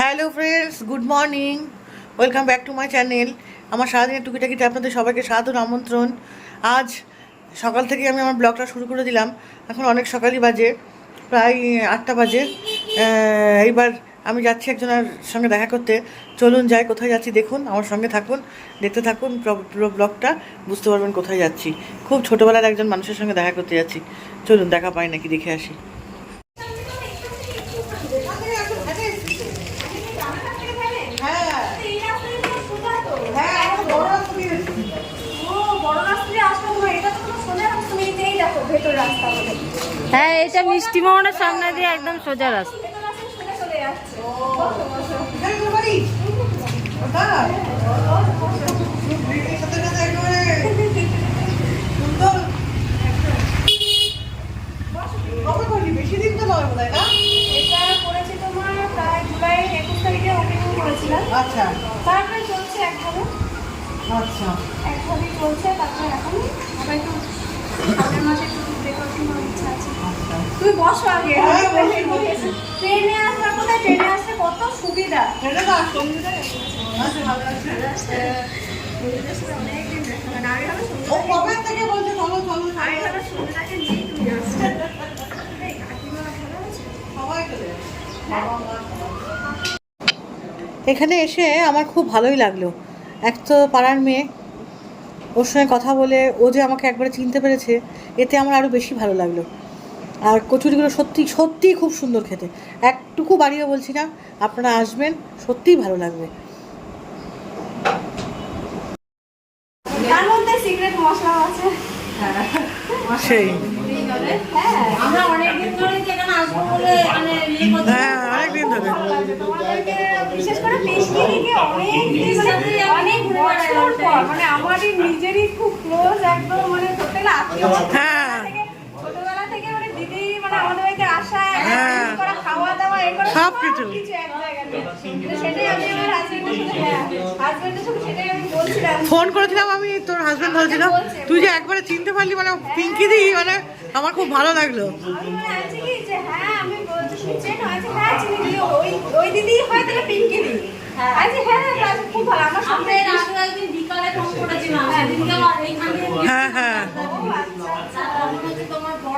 Hello friends, good morning. Welcome back to my channel. আমার সারাদিনের টুকিটাকিতে আপনাদের সবাইকে সাদর আমন্ত্রণ। আজ সকাল থেকে আমি আমার ব্লগটা শুরু করে দিলাম। এখন অনেক সকালই বাজে, প্রায় আটটা বাজে। এইবার আমি যাচ্ছি একজনের সঙ্গে দেখা করতে। চলুন যাই, কোথায় যাচ্ছি দেখুন, আমার সঙ্গে থাকুন, দেখতে থাকুন ব্লগটা। বুঝতে পারবেন কোথায় যাচ্ছি। খুব ছোটোবেলার একজন মানুষের সঙ্গে দেখা করতে যাচ্ছি। চলুন, দেখা পাই নাকি, দেখে আসি। হ্যাঁ এটা মিষ্টি মোহনের সামনে দিয়ে একদম সোজা রাস্তা এখানে তোর বাড়ি? ওটা? সাথে সাথে একেবারে সুন্দর। কবে করলি? বেশি দিন তো নয় বোধহয়, আচ্ছা তারপরে চলছে একভাবে আচ্ছা একভাবেই চলছে তারপরে এখন আবার একটু সামনের মাসে একটু ডেকোরেশন করার ইচ্ছা আছে তুমি বসো আগে বসি, বসি। ট্রেনে কোথায় ট্রেনে আসলে কত সুবিধা। আচ্ছা, ও কবে থেকে বলছে চলো চলো আগে চলো। হলো সুবিধাকে নিয়ে তুমি আসবে কাকিমা ভালো আছে? সবাই চলে বাবা, মা, এখানে এসে আমার খুব ভালোই লাগল। এক তো পাড়ার মেয়ে ওর সঙ্গে কথা বলে ও যে আমাকে একবারে চিনতে পেরেছে এতে আমার আরও বেশি ভালো লাগল। আর কচুরিগুলো সত্যি সত্যিই খুব সুন্দর খেতে। একটুকু বাড়িয়ে বলছি না আপনারা আসবেন সত্যিই ভালো লাগবে। সেই। হ্যাঁ অনেকদিন ধরে মানে ইয়ে হ্যাঁ অনেকদিন ধরে। তোমাদেরকে বিশেষ করে অনেক অনেক মানে আমারই নিজেরই খুব ক্লোজ একদম মানে আত্মীয় হ্যাঁ। থেকে ছোটবেলা থেকে মানে দিদি মানে আমাদের বাড়িতে আসা হ্যাঁ। করা খাওয়া দাওয়া এ সব কিছু। হ্যাঁ ফোন করেছিলাম আমি তোর হাজবেন্ড বলছিল তুই যে একবারে চিনতে পারলি মানে পিঙ্কি দি মানে আমার খুব ভালো লাগল। আমি আছে কি যে হ্যাঁ আমি বলছি চেন আছে হ্যাঁ চিনি দিদি ওই ওই দিদি হয় তাহলে পিঙ্কি দি। আচ্ছা হ্যাঁ হ্যাঁ।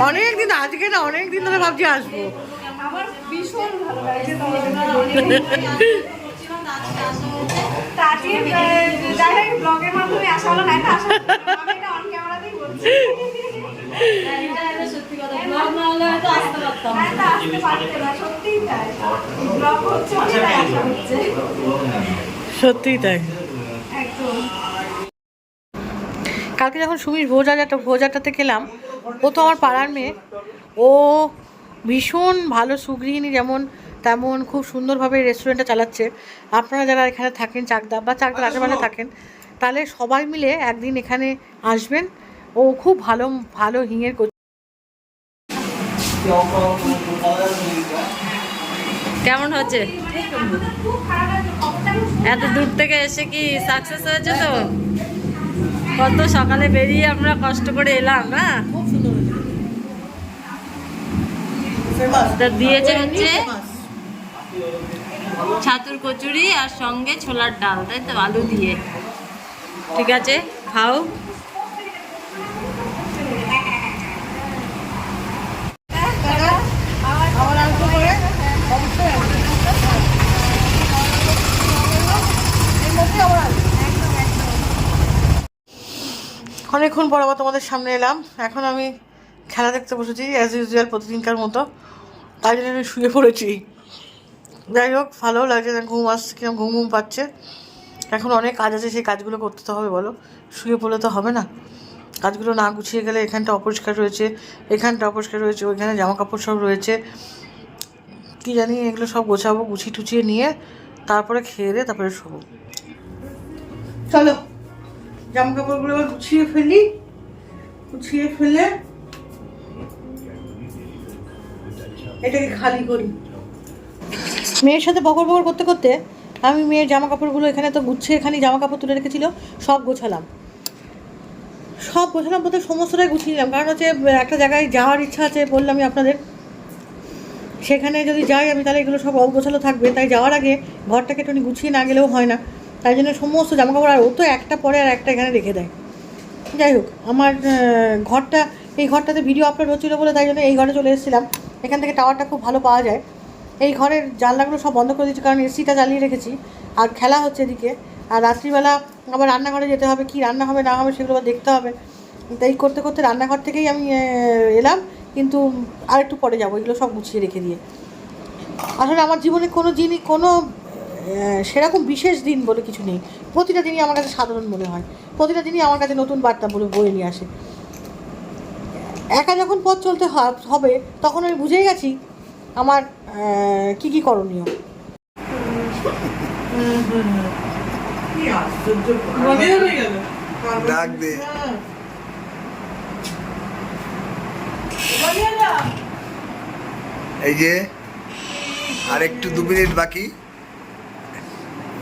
অনেক দিন আজকে না অনেক দিন ধরে ভাবছি আসব। আমার ভীষণ ভালো ব্লগের মাধ্যমে আসা হলো না এটা অন ক্যামেরাতেই বলছি। হ্যাঁ। সত্যিই তাই। একদম। কালকে যখন সুমির ভোজাটা ভোজাটাতে গেলাম ও তো আমার পাড়ার মেয়ে। ও ভীষণ ভালো সুগৃহিণী যেমন তেমন খুব সুন্দরভাবে রেস্টুরেন্টটা চালাচ্ছে। আপনারা যারা এখানে থাকেন চাকদা বা চাকদার আশেপাশে থাকেন তাহলে সবাই মিলে একদিন এখানে আসবেন। ও খুব ভালো ভালো হিঙের কেমন হচ্ছে। এত দূর থেকে এসে কি সাকসেস হয়েছে তো? কত সকালে বেরিয়ে আমরা কষ্ট করে এলাম, না? দিয়েছে হচ্ছে ছাতুর কচুরি আর সঙ্গে ছোলার ডাল, তাই তো? আলু দিয়ে। ঠিক আছে, খাও আমার অল্প করে অবশ্যই আসবে। এর মধ্যেই আবার আসবে। অনেকক্ষণ পর আবার তোমাদের সামনে এলাম। এখন আমি খেলা দেখতে বসেছি অ্যাজ ইউজুয়াল প্রতিদিনকার মতো। তাই জন্য আমি শুয়ে পড়েছি। যাই হোক, ভালো লাগছে ঘুম আসছে, কিরম ঘুম ঘুম পাচ্ছে। এখন অনেক কাজ আছে, সেই কাজগুলো করতে তো হবে, বলো। শুয়ে পড়লে তো হবে না। কাজগুলো না গুছিয়ে গেলে এখানটা অপরিষ্কার রয়েছে, এখানটা অপরিষ্কার রয়েছে, ওইখানে জামা কাপড় সব রয়েছে। কি জানি, এগুলো সব গোছাবো, গুছিয়ে টুছিয়ে নিয়ে তারপরে খেয়ে দিয়ে তারপরে শোবো। চলো। জামা কাপড়গুলো এবার গুছিয়ে ফেলি। গুছিয়ে ফেলে এটাকে খালি করি। মেয়ের সাথে বকর বকর করতে করতে আমি মেয়ের জামা কাপড়গুলো এখানে তো গুছিয়ে এখানে জামা কাপড় তুলে রেখেছিল, সব গোছালাম। সব গোছালাম বলতে সমস্তটাই গুছিয়ে নিলাম। কারণ হচ্ছে, একটা জায়গায় যাওয়ার ইচ্ছা আছে বললাম আমি আপনাদের। সেখানে যদি যাই আমি তাহলে এগুলো সব অগোছালো থাকবে। তাই যাওয়ার আগে ঘরটাকে একটু গুছিয়ে না গেলেও হয় না। তাই জন্য সমস্ত জামাকাপড়, আর ও তো একটা পরে আর একটা এখানে রেখে দেয়। যাই হোক, আমার ঘরটা, এই ঘরটাতে ভিডিও আপলোড হচ্ছিল বলে তাই জন্য এই ঘরে চলে এসেছিলাম। এখান থেকে টাওয়ারটা খুব ভালো পাওয়া যায়। এই ঘরের জানলাগুলো সব বন্ধ করে দিচ্ছি কারণ এসিটা চালিয়ে রেখেছি। আর খেলা হচ্ছে এদিকে। আর রাত্রিবেলা আবার রান্নাঘরে যেতে হবে, কি রান্না হবে, না হবে সেগুলো দেখতে হবে। তাই করতে করতে রান্নাঘর থেকেই আমি এলাম। কিন্তু আর একটু পরে যাব, এগুলো সব গুছিয়ে রেখে দিয়ে। আসলে আমার জীবনে কোনো জিনিস কোনো সেরকম বিশেষ দিন বলে কিছু নেই। প্রতিটা দিনই আমার কাছে সাধারণ মনে হয়। প্রতিটা দিনই আমার কাছে নতুন বার্তা বলে বয়ে নিয়ে আসে। একা যখন পথ চলতে হবে, তখন আমি বুঝেই গেছি আমার কি কি করণীয়। এই যে আর একটু দু মিনিট বাকি।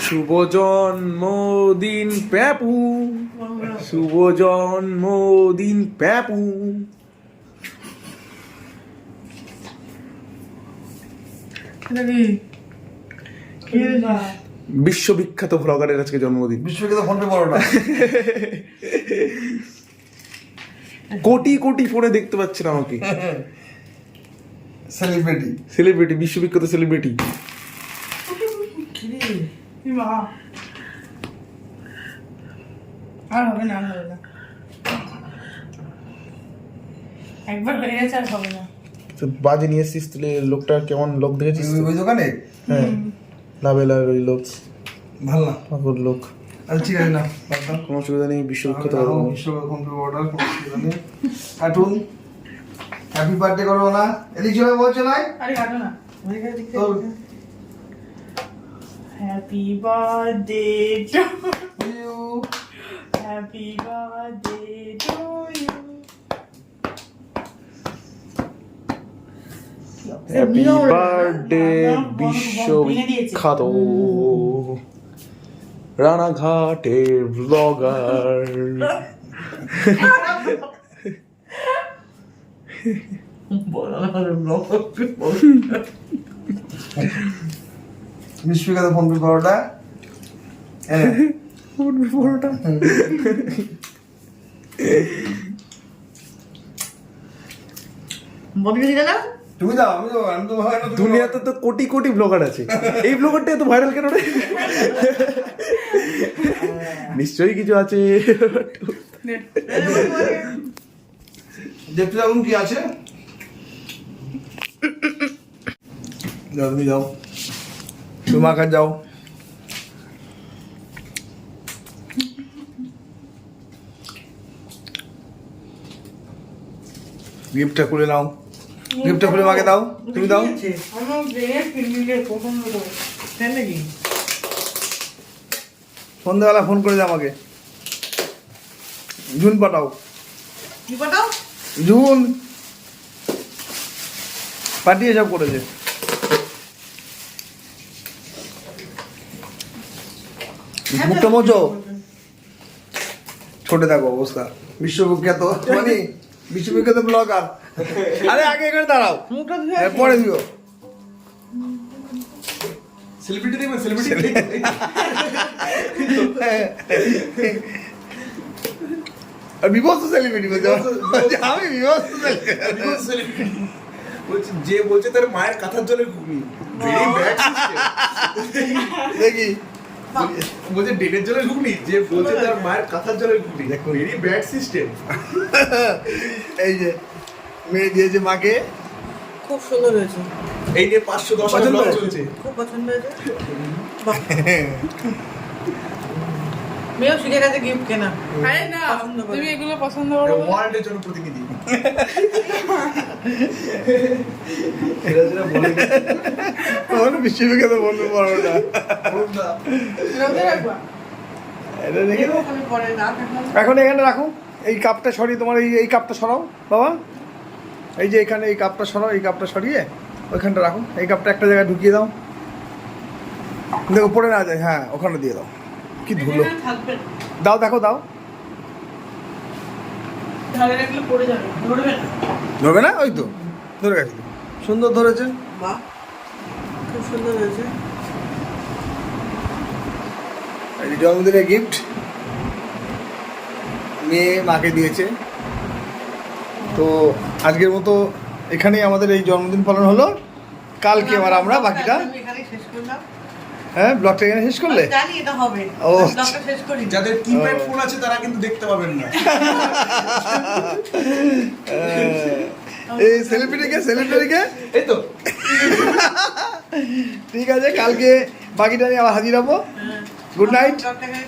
শুভ জন্মদিন প্যাপু। শুভ জন্মদিন প্যাপু? বিশ্ববিখ্যাত ভ্লগারের আজকে জন্মদিন। বিশ্বকে তো ফোন পে না। কোটি কোটি ফোনে দেখতে পাচ্ছেন আমাকে। সেলিব্রিটি সেলিব্রিটি বিশ্ববিখ্যাত সেলিব্রিটি। আর হবে না আর হবে না। একবার হয়ে গেছে আর হবে না। বাজে নিয়ে এসছিস তুলে লোকটা কেমন লোক দেখেছিস? ওই দোকানে? হ্যাঁ। লাভেলার ওই লোক। ভালো না? ঠাকুর লোক। আচ্ছা ঠিক আছে না। কোনো অসুবিধা নেই বিশ্ববিখ্যাত বিশ্বকাপ কম্পিউটার অর্ডার কোনো অসুবিধা নেই। কার্টুন হ্যাপি বার্থডে করো না। এদিক সবাই বলছে নাই আরে কাটো না। তোর happy birthday to you happy birthday to you happy birthday বিশ্ববিখ্যাত রানাঘাটের ব্লগার বিশ্বকাপ ফোন পে করোটা পুরোটা ববিকে দিলে তুমি দাও আমি আমি তো দুনিয়াতে তো কোটি কোটি ব্লগার আছে। এই ব্লগারটা এত ভাইরাল কেন রে? নিশ্চয়ই কিছু আছে। দেখতে যাব কি আছে। যাও তুমি যাও। তুমি মাখা যাও গিফটটা খুলে নাও। গিফটটা খুলে মাকে দাও। তুমি দাও। সন্ধ্যাবেলা ফোন করে দাও আমাকে। জুন পাঠাও। জুন পাঠিয়ে সব করেছে। মুখটা মোচো ছোটে থাকো অবস্থা। বিশ্ববিখ্যাত মানে বিশ্ববিখ্যাত ব্লগার আরে আগে এখানে দাঁড়াও। পরে দিও। সেলিব্রিটি দেখবেন সেলিব্রিটি সেলিব্রিটি বলছে। আমি বিভৎস celebrity। যে বলছে তার মায়ের কাঁথার জলের ঘুগনি. দেখি। বলছে ডেটের জলের ঘুগনি যে বলছে তার মায়ের কাঁথার জলের ঘুগনি। ভেরি ব্যাড সিস্টেম এই যে মেয়ে দিয়েছে মাকে। খুব সুন্দর হয়েছে। এই নিয়ে পাঁচশো দশ ব্লগ চলছে। খুব পছন্দ হয়েছে। মেয়েও শিখে গেছে গিফট কেনা। আরে না তুমি এগুলো পছন্দ করো ওয়ার্ল্ডের জন্য প্রতিনিধি। এরা যেটা বলে আমার বিশ্ববিখ্যাত বন্ধু পরোটা রোদে রাখবা। এটা দেখে। এরকম আমি পরে না এখন এখানে রাখো। এই কাপটা সরিয়ে তোমার এই এই কাপটা সরাও বাবা। এই যে এখানে এই কাপটা সরাও এই কাপটা সরিয়ে ওইখানটা রাখো। এই কাপটা একটা জায়গায় ঢুকিয়ে দাও। দেখো পড়ে না যায় হ্যাঁ ওখানে দিয়ে দাও। কি ধুলো। দাও দেখো দাও। ধরবে না। ওই তো ধরে গেছে। সুন্দর ধরেছে। বাহ সুন্দর হয়েছে। জন্মদিনের গিফট মেয়ে মাকে দিয়েছে। তো আজকের মতো এখানেই আমাদের এই জন্মদিন পালন হলো। কালকে আবার আমরা বাকিটা হ্যাঁ ব্লগটা এখানে শেষ করলে? আমি জানি এটা হবে। ও, যাদের কিপ্যাড ফোন আছে তারা কিন্তু দেখতে পাবেন না। এই সেলিব্রিটিকে সেলিব্রিটিকে এই তো। ঠিক আছে কালকে বাকিটা নিয়ে আবার হাজির হব। গুড নাইট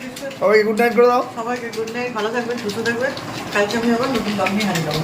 শেষ সবাইকে গুড নাইট করে দাও। সবাইকে গুড নাইট ভালো থাকবেন সুস্থ থাকবেন। কালকে আমি আবার নতুন দাম নিয়ে হাজির হব।